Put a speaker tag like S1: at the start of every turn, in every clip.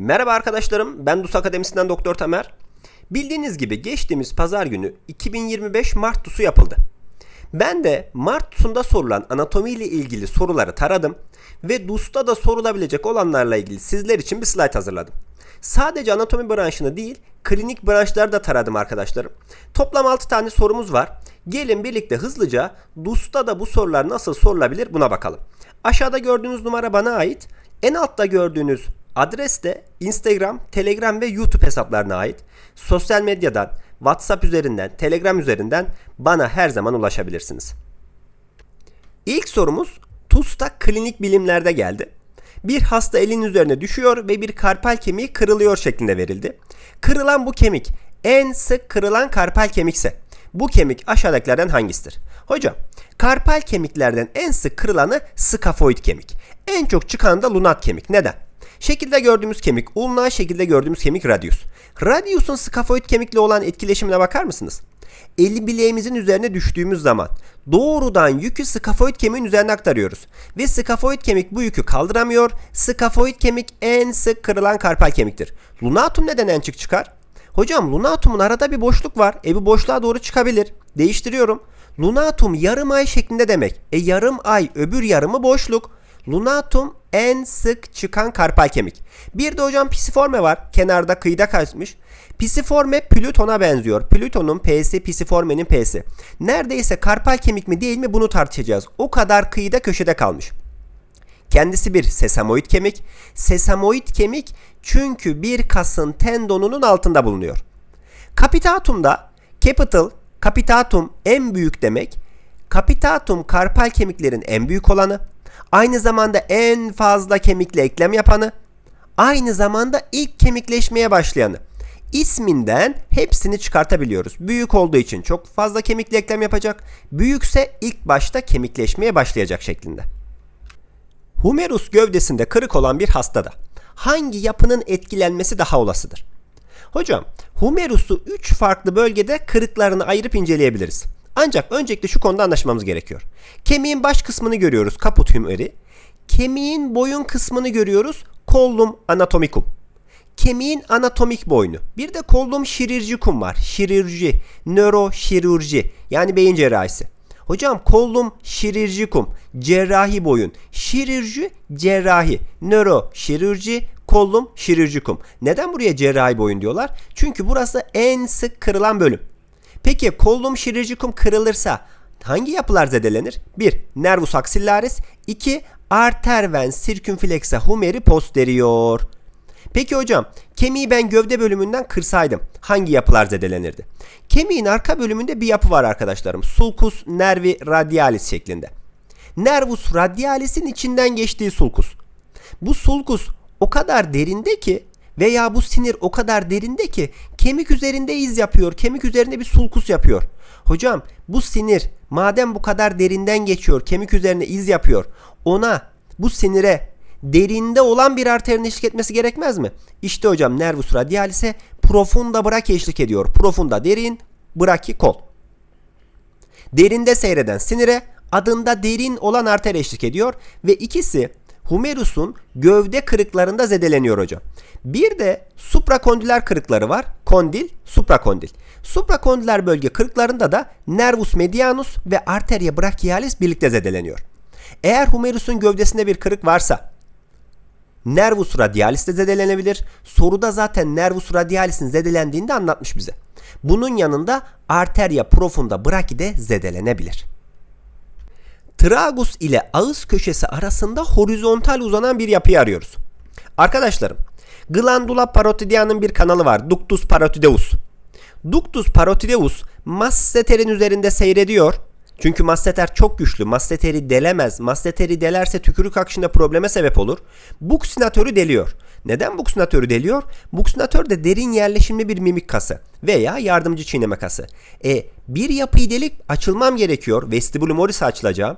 S1: Merhaba arkadaşlarım, ben DUS Akademisi'nden Doktor Tamer. Bildiğiniz gibi geçtiğimiz pazar günü 2025 Mart DUS'u yapıldı. Ben de Mart DUS'unda sorulan anatomi ile ilgili soruları taradım ve DUS'ta da sorulabilecek olanlarla ilgili sizler için bir slide hazırladım. Sadece anatomi branşını değil, klinik branşları da taradım arkadaşlarım. Toplam 6 tane sorumuz var. Gelin birlikte hızlıca DUS'ta da bu sorular nasıl sorulabilir buna bakalım. Aşağıda gördüğünüz numara bana ait. En altta gördüğünüz adres de Instagram, Telegram ve YouTube hesaplarına ait. Sosyal medyadan, WhatsApp üzerinden, Telegram üzerinden bana her zaman ulaşabilirsiniz. İlk sorumuz TUS'ta klinik bilimlerde geldi. Bir hasta elin üzerine düşüyor ve bir karpal kemiği kırılıyor şeklinde verildi. Kırılan bu kemik en sık kırılan karpal kemikse bu kemik aşağıdakilerden hangisidir? Hocam karpal kemiklerden en sık kırılanı skafoid kemik. En çok çıkan da lunat kemik. Neden? Şekilde gördüğümüz kemik ulna, şekilde gördüğümüz kemik radius. Radius'un skafoid kemikle olan etkileşimine bakar mısınız? El bileğimizin üzerine düştüğümüz zaman doğrudan yükü skafoid kemiğin üzerine aktarıyoruz. Ve skafoid kemik bu yükü kaldıramıyor. Skafoid kemik en sık kırılan karpal kemiktir. Lunatum neden en çık çıkar? Hocam lunatumun arada bir boşluk var. E bu boşluğa doğru çıkabilir. Değiştiriyorum. Lunatum yarım ay şeklinde demek. E yarım ay öbür yarımı boşluk. Lunatum en sık çıkan karpal kemik. Bir de hocam pisiforme var. Kenarda kıyıda kaçmış. Pisiforme Plüton'a benziyor. Plüton'un P'si, pisiformenin P'si. Neredeyse karpal kemik mi değil mi bunu tartışacağız. O kadar kıyıda köşede kalmış. Kendisi bir sesamoid kemik. Sesamoid kemik çünkü bir kasın tendonunun altında bulunuyor. Capitatum'da capital, capitatum en büyük demek. Capitatum karpal kemiklerin en büyük olanı. Aynı zamanda en fazla kemikle eklem yapanı. Aynı zamanda ilk kemikleşmeye başlayanı. İsminden hepsini çıkartabiliyoruz. Büyük olduğu için çok fazla kemikle eklem yapacak. Büyükse ilk başta kemikleşmeye başlayacak şeklinde. Humerus gövdesinde kırık olan bir hastada hangi yapının etkilenmesi daha olasıdır? Hocam, humerus'u 3 farklı bölgede kırıklarını ayırıp inceleyebiliriz. Ancak öncelikle şu konuda anlaşmamız gerekiyor. Kemiğin baş kısmını görüyoruz, kaput hümeri. Kemiğin boyun kısmını görüyoruz, kollum anatomicum. Kemiğin anatomik boynu. Bir de kollum şirircikum var. Şirirci, nöroşirurji yani beyin cerrahisi. Hocam kollum şirircikum, cerrahi boyun. Şirirci, cerrahi. Nöro, şirirci, kollum şirircikum. Neden buraya cerrahi boyun diyorlar? Çünkü burası en sık kırılan bölüm. Peki kollum şirircikum kırılırsa hangi yapılar zedelenir? 1. Nervus axillaris 2. Arter ven circumflexa humeri posterior. Peki hocam kemiği ben gövde bölümünden kırsaydım hangi yapılar zedelenirdi? Kemiğin arka bölümünde bir yapı var arkadaşlarım. Sulcus nervi radialis şeklinde. Nervus radialis'in içinden geçtiği sulcus. Bu sulcus o kadar derinde ki veya bu sinir o kadar derinde ki kemik üzerinde iz yapıyor. Kemik üzerinde bir sulkus yapıyor. Hocam bu sinir madem bu kadar derinden geçiyor, kemik üzerine iz yapıyor. Ona bu sinire derinde olan bir arterin eşlik etmesi gerekmez mi? İşte hocam nervus radialis'e profunda braki eşlik ediyor. Profunda derin, braki kol. Derinde seyreden sinire adında derin olan arter eşlik ediyor ve ikisi humerus'un gövde kırıklarında zedeleniyor hocam. Bir de suprakondüler kırıkları var. Kondil, suprakondil. Suprakondüler bölge kırıklarında da nervus medianus ve arteria brachialis birlikte zedeleniyor. Eğer humerus'un gövdesinde bir kırık varsa nervus radialis de zedelenebilir. Soruda zaten nervus radialis'in zedelendiğini de anlatmış bize. Bunun yanında arteria profunda brachii de zedelenebilir. Tragus ile ağız köşesi arasında horizontal uzanan bir yapıyı arıyoruz. Arkadaşlarım, Glandula parotidea'nın bir kanalı var. Ductus parotideus. Ductus parotideus masseterin üzerinde seyrediyor. Çünkü masseter çok güçlü. Masseteri delemez. Masseteri delerse tükürük akışında probleme sebep olur. Buksinatörü deliyor. Neden buksinatörü deliyor? Buksinatör de derin yerleşimli bir mimik kası veya yardımcı çiğneme kası. E, bir yapıyı delip açılmam gerekiyor. Vestibulum oris açılacağım.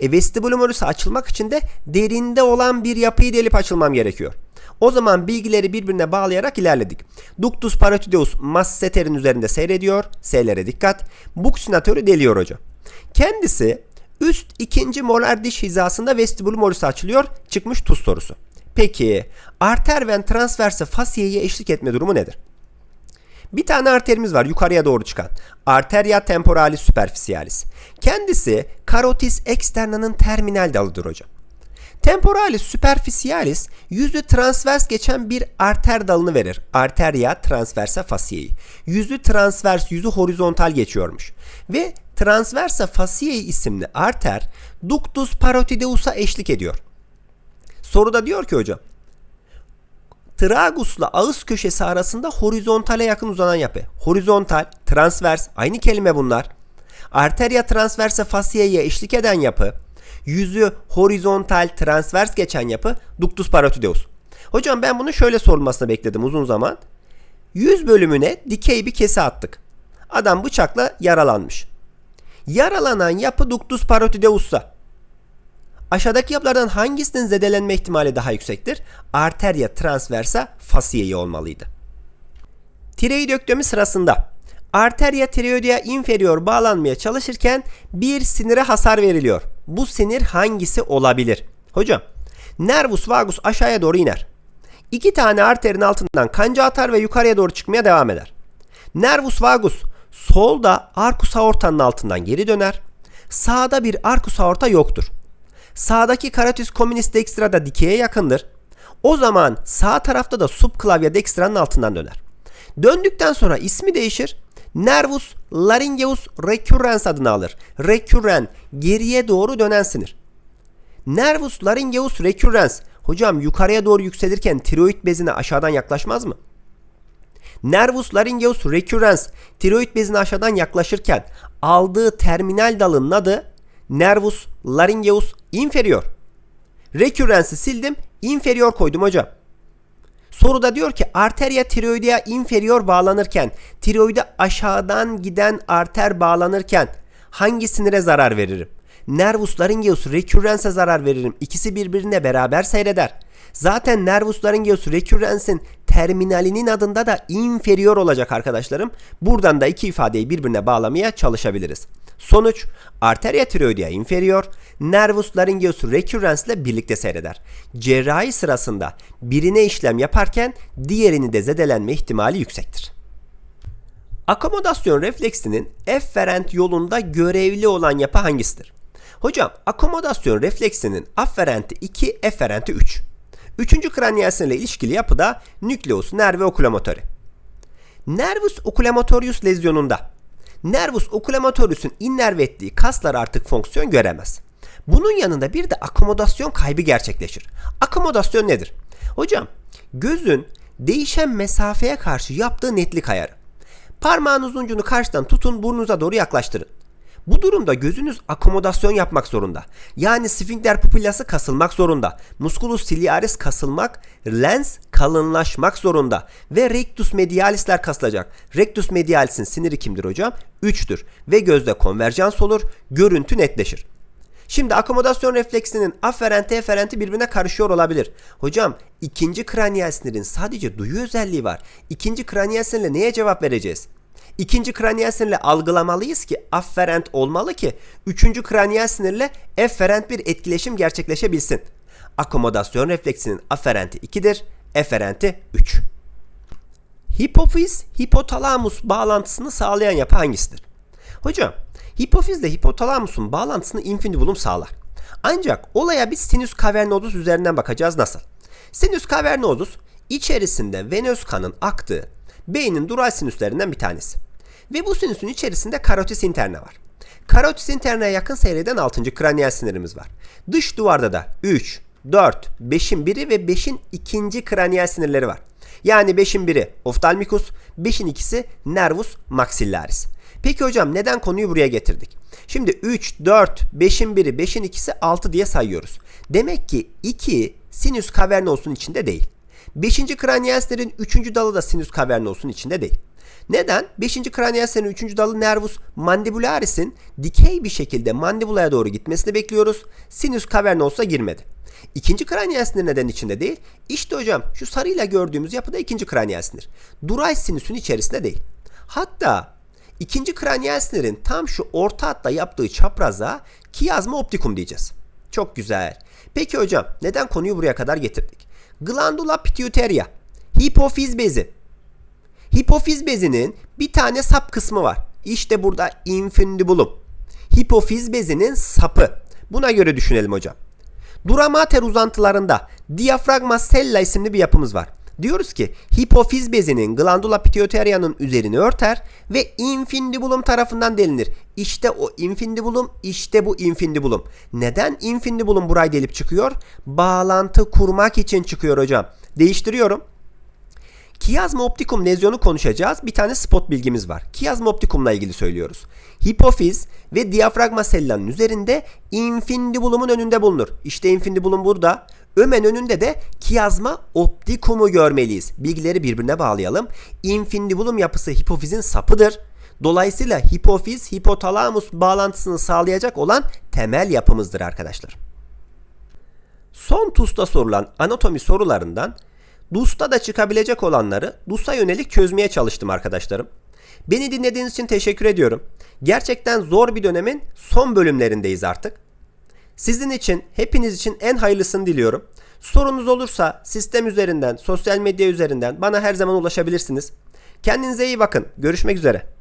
S1: E, vestibulum oris açılmak için de derinde olan bir yapıyı delip açılmam gerekiyor. O zaman bilgileri birbirine bağlayarak ilerledik. Ductus parotideus masseterin üzerinde seyrediyor. S'lere dikkat. Buksinatörü deliyor hocam. Kendisi üst ikinci molar diş hizasında vestibulum oris açılıyor. Çıkmış tuz sorusu. Peki arter ven transverse fasiyeye eşlik etme durumu nedir? Bir tane arterimiz var yukarıya doğru çıkan. Arteria temporalis superficialis. Kendisi karotis externa'nın terminal dalıdır hocam. Temporalis superficialis yüzü transvers geçen bir arter dalını verir. Arteria transversa fasciae. Yüzü transvers, yüzü horizontal geçiyormuş. Ve transversa fasciae isimli arter ductus parotideus'a eşlik ediyor. Soruda diyor ki hocam tragusla ağız köşesi arasında horizontale yakın uzanan yapı. Horizontal, transvers aynı kelime bunlar. Arteria transversa fasciae'ye eşlik eden yapı, yüzü horizontal, transvers geçen yapı ductus parotideus. Hocam ben bunu şöyle sorulmasını bekledim uzun zaman. Yüz bölümüne dikey bir kese attık. Adam bıçakla yaralanmış. Yaralanan yapı ductus parotideus'sa Aşağıdaki yapılardan hangisinin zedelenme ihtimali daha yüksektir? Arteria transversa fasciae olmalıydı. Tireoidektomi sırasında arteria tireoidea inferior bağlanmaya çalışırken bir sinire hasar veriliyor. Bu sinir hangisi olabilir? Hocam, nervus vagus aşağıya doğru iner. İki tane arterin altından kanca atar ve yukarıya doğru çıkmaya devam eder. Nervus vagus solda arcus aortanın altından geri döner. Sağda bir arcus aorta yoktur. Sağdaki carotis communis dextra da dikeye yakındır. O zaman sağ tarafta da subclavia dextra'nın altından döner. Döndükten sonra ismi değişir. Nervus laryngeus recurrens adını alır. Recurren geriye doğru dönen sinir. Nervus laryngeus recurrens hocam yukarıya doğru yükselirken tiroid bezine aşağıdan yaklaşmaz mı? Nervus laryngeus recurrens tiroid bezine aşağıdan yaklaşırken aldığı terminal dalının adı nervus laryngeus inferior. Recurrence'i sildim, inferior koydum hocam. Soruda diyor ki arteria tiroidea inferior bağlanırken, tiroide aşağıdan giden arter bağlanırken hangi sinire zarar veririm? Nervus laryngeus recurrence'e zarar veririm. İkisi birbirine beraber seyreder. Zaten nervus laryngeus recurrence'in terminalinin adında da inferior olacak arkadaşlarım. Buradan da iki ifadeyi birbirine bağlamaya çalışabiliriz. Sonuç arteria tiroidea inferior, nervus laryngeus recurrens ile birlikte seyreder. Cerrahi sırasında birine işlem yaparken diğerini de zedelenme ihtimali yüksektir. Akomodasyon refleksinin efferent yolunda görevli olan yapı hangisidir? Hocam akomodasyon refleksinin afferenti 2, efferenti 3. Üçüncü kraniyal sinirle ilişkili yapıda nükleus nerve oculomotori. Nervus oculomotorius lezyonunda nervus oculomotorius'un innerve ettiği kaslar artık fonksiyon göremez. Bunun yanında bir de akomodasyon kaybı gerçekleşir. Akomodasyon nedir? Hocam gözün değişen mesafeye karşı yaptığı netlik ayarı. Parmağınızın ucunu karşıdan tutun burnunuza doğru yaklaştırın. Bu durumda gözünüz akomodasyon yapmak zorunda. Yani sfinkter pupillası kasılmak zorunda. Musculus ciliaris kasılmak, lens kalınlaşmak zorunda. Ve rectus medialisler kasılacak. Rectus medialis'in siniri kimdir hocam? 3'tür. Ve gözde konverjans olur, görüntü netleşir. Şimdi akomodasyon refleksinin aferenti eferenti birbirine karışıyor olabilir. Hocam ikinci kraniyal sinirin sadece duyu özelliği var. İkinci kraniyal sinirle neye cevap vereceğiz? İkinci kraniyal sinirle algılamalıyız ki afferent olmalı ki üçüncü kraniyal sinirle efferent bir etkileşim gerçekleşebilsin. Akomodasyon refleksinin aferenti 2'dir, eferenti 3. Hipofiz hipotalamus bağlantısını sağlayan yapı hangisidir? Hocam, hipofizle hipotalamusun bağlantısını infundibulum sağlar. Ancak olaya biz sinüs cavernosus üzerinden bakacağız nasıl? Sinüs cavernosus içerisinde venöz kanın aktığı beynin dural sinüslerinden bir tanesi. Ve bu sinüsün içerisinde karotis interne var. Karotis interneye yakın seyreden 6. kraniyal sinirimiz var. Dış duvarda da 3, 4, 5'in biri ve 5'in ikinci kraniyal sinirleri var. Yani 5'in biri oftalmikus, 5'in ikisi nervus maxillaris. Peki hocam neden konuyu buraya getirdik? Şimdi 3, 4, 5'in biri, 5'in ikisi 6 diye sayıyoruz. Demek ki 2 sinüs cavernos'un içinde değil. 5. kraniyal sinirin 3. dalı da sinüs cavernos'un içinde değil. Neden? 5. kraniyal sinirin 3. dalı nervus mandibularis'in dikey bir şekilde mandibulaya doğru gitmesini bekliyoruz. Sinüs cavernos'a girmedi. İkinci kraniyal sinir neden içinde değil? İşte hocam şu sarıyla gördüğümüz yapıda ikinci kraniyal sinir. Duray sinüsün içerisinde değil. Hatta ikinci kraniyal sinirin tam şu orta hatta yaptığı çapraza kiazma optikum diyeceğiz. Çok güzel. Peki hocam neden konuyu buraya kadar getirdik? Glandula pituitaria, hipofiz bezi. Hipofiz bezinin bir tane sap kısmı var. İşte burada infundibulum. Hipofiz bezinin sapı. Buna göre düşünelim hocam. Dura mater uzantılarında diafragma sella isimli bir yapımız var. Diyoruz ki hipofiz bezinin glandula pituitaria'nın üzerini örter ve infundibulum tarafından delinir. İşte o infundibulum, işte bu infundibulum. Neden infundibulum buraya delip çıkıyor? Bağlantı kurmak için çıkıyor hocam. Değiştiriyorum. Kiazma optikum lezyonu konuşacağız. Bir tane spot bilgimiz var. Kiazma optikumla ilgili söylüyoruz. Hipofiz ve diyafragma sellanın üzerinde infundibulumun önünde bulunur. İşte infundibulum burada. Ömen önünde de kiazma optikumu görmeliyiz. Bilgileri birbirine bağlayalım. Infundibulum yapısı hipofizin sapıdır. Dolayısıyla hipofiz hipotalamus bağlantısını sağlayacak olan temel yapımızdır arkadaşlar. Son TUS'ta sorulan anatomi sorularından DUS'ta da çıkabilecek olanları DUS'a yönelik çözmeye çalıştım arkadaşlarım. Beni dinlediğiniz için teşekkür ediyorum. Gerçekten zor bir dönemin son bölümlerindeyiz artık. Sizin için, hepiniz için en hayırlısını diliyorum. Sorunuz olursa sistem üzerinden, sosyal medya üzerinden bana her zaman ulaşabilirsiniz. Kendinize iyi bakın. Görüşmek üzere.